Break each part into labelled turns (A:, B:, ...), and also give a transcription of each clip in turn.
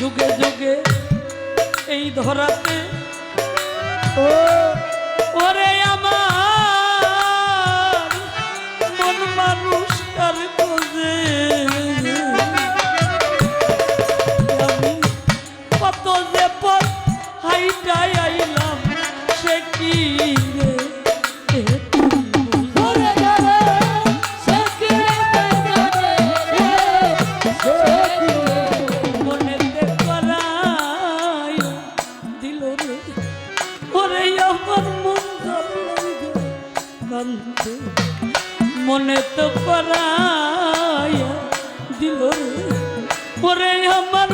A: যুগে যুগে এই ধরাতে।
B: ও
A: ওরে আমার মন মানুষ কার খোঁজে। মনে তো করাইয়া দিল পরে আমার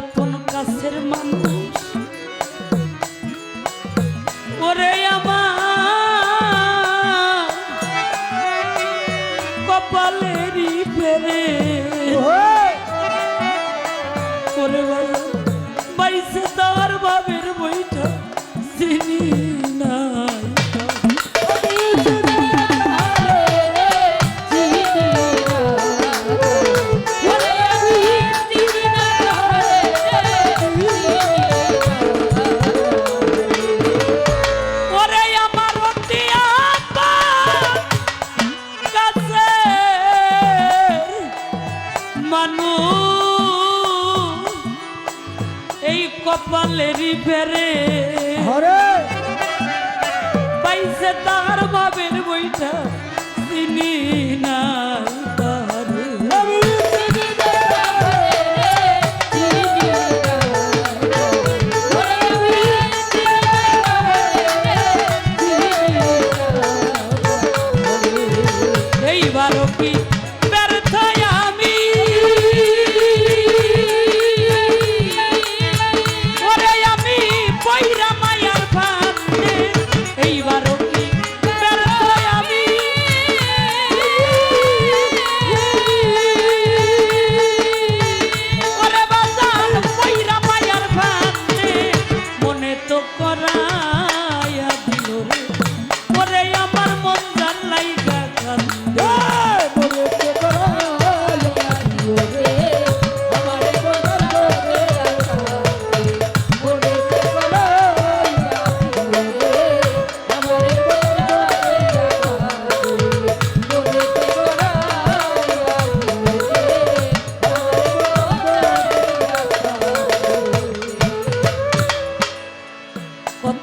A: আপন কাছের মানুষ। ওরে আমার কপালেরই ফেরে। ওরে বাইসে মানুষ এই কপালের ফেরে। পাইছে তার বাবের বইটা চিনি না।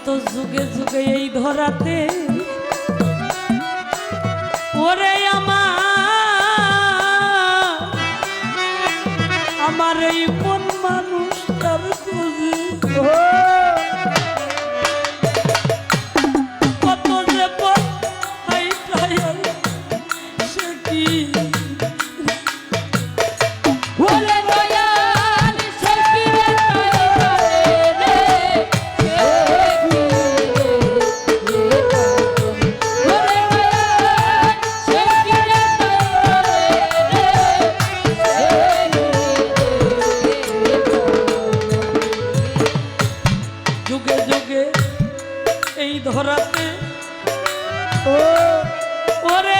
C: যুগে যুগে এই ধরাতে এই ধরাতে।
A: ওরে